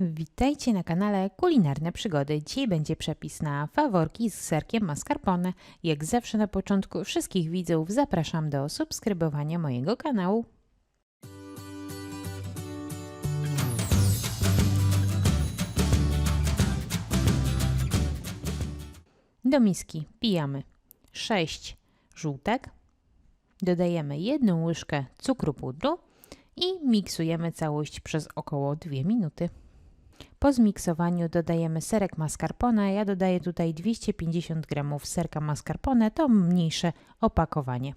Witajcie na kanale Kulinarne Przygody. Dzisiaj będzie przepis na faworki z serkiem mascarpone. Jak zawsze na początku wszystkich widzów zapraszam do subskrybowania mojego kanału. Do miski pijamy 6 żółtek, dodajemy jedną łyżkę cukru pudru i miksujemy całość przez około 2 minuty. Po zmiksowaniu dodajemy serek mascarpone. Ja dodaję tutaj 250 g serka mascarpone, to mniejsze opakowanie.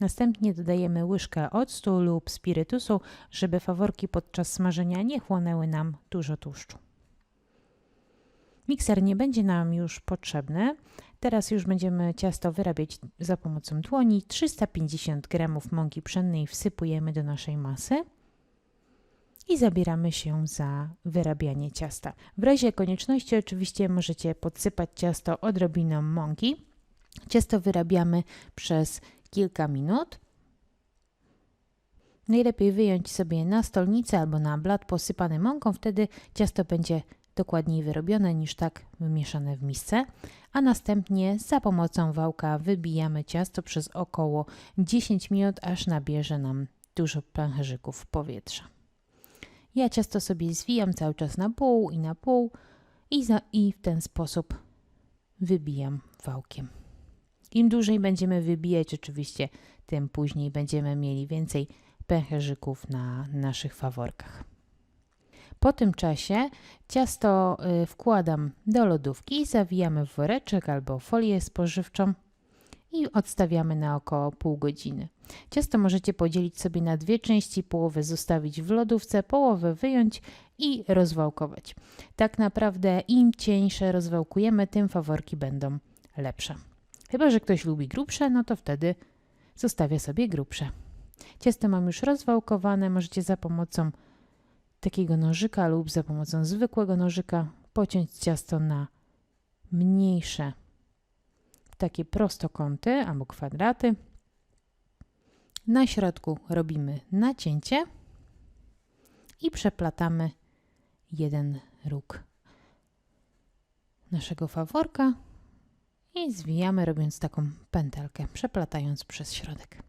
Następnie dodajemy łyżkę octu lub spirytusu, żeby faworki podczas smażenia nie chłonęły nam dużo tłuszczu. Mikser nie będzie nam już potrzebny. Teraz już będziemy ciasto wyrabiać za pomocą dłoni. 350 g mąki pszennej wsypujemy do naszej masy i zabieramy się za wyrabianie ciasta. W razie konieczności oczywiście możecie podsypać ciasto odrobiną mąki. Ciasto wyrabiamy przez kilka minut. Najlepiej wyjąć sobie na stolnicę albo na blat posypany mąką, wtedy ciasto będzie dokładniej wyrobione niż tak wymieszane w misce, a następnie za pomocą wałka wybijamy ciasto przez około 10 minut, aż nabierze nam dużo pęcherzyków powietrza. Ja ciasto sobie zwijam cały czas na pół i na pół i, za, i w ten sposób wybijam wałkiem. Im dłużej będziemy wybijać, oczywiście, tym później będziemy mieli więcej pęcherzyków na naszych faworkach. Po tym czasie ciasto y, wkładam do lodówki, zawijamy w woreczek albo folię spożywczą i odstawiamy na około pół godziny. Ciasto możecie podzielić sobie na dwie części, połowę zostawić w lodówce, połowę wyjąć i rozwałkować. Tak naprawdę im cieńsze rozwałkujemy, tym faworki będą lepsze. Chyba, że ktoś lubi grubsze, no to wtedy zostawia sobie grubsze. Ciasto mam już rozwałkowane, możecie za pomocą takiego nożyka lub za pomocą zwykłego nożyka pociąć ciasto na mniejsze takie prostokąty albo kwadraty. Na środku robimy nacięcie i przeplatamy jeden róg naszego faworka i zwijamy robiąc taką pętelkę, przeplatając przez środek.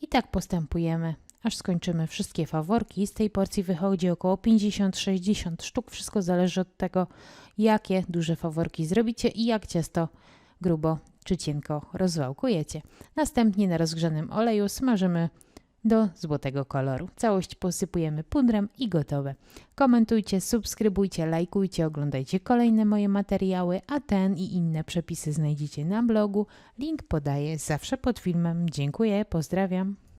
I tak postępujemy, aż skończymy wszystkie faworki. Z tej porcji wychodzi około 50-60 sztuk. Wszystko zależy od tego, jakie duże faworki zrobicie i jak ciasto grubo czy cienko rozwałkujecie. Następnie na rozgrzanym oleju smażymy do złotego koloru. Całość posypujemy pudrem i gotowe. Komentujcie, subskrybujcie, lajkujcie, oglądajcie kolejne moje materiały, a ten i inne przepisy znajdziecie na blogu. Link podaję zawsze pod filmem. Dziękuję, pozdrawiam.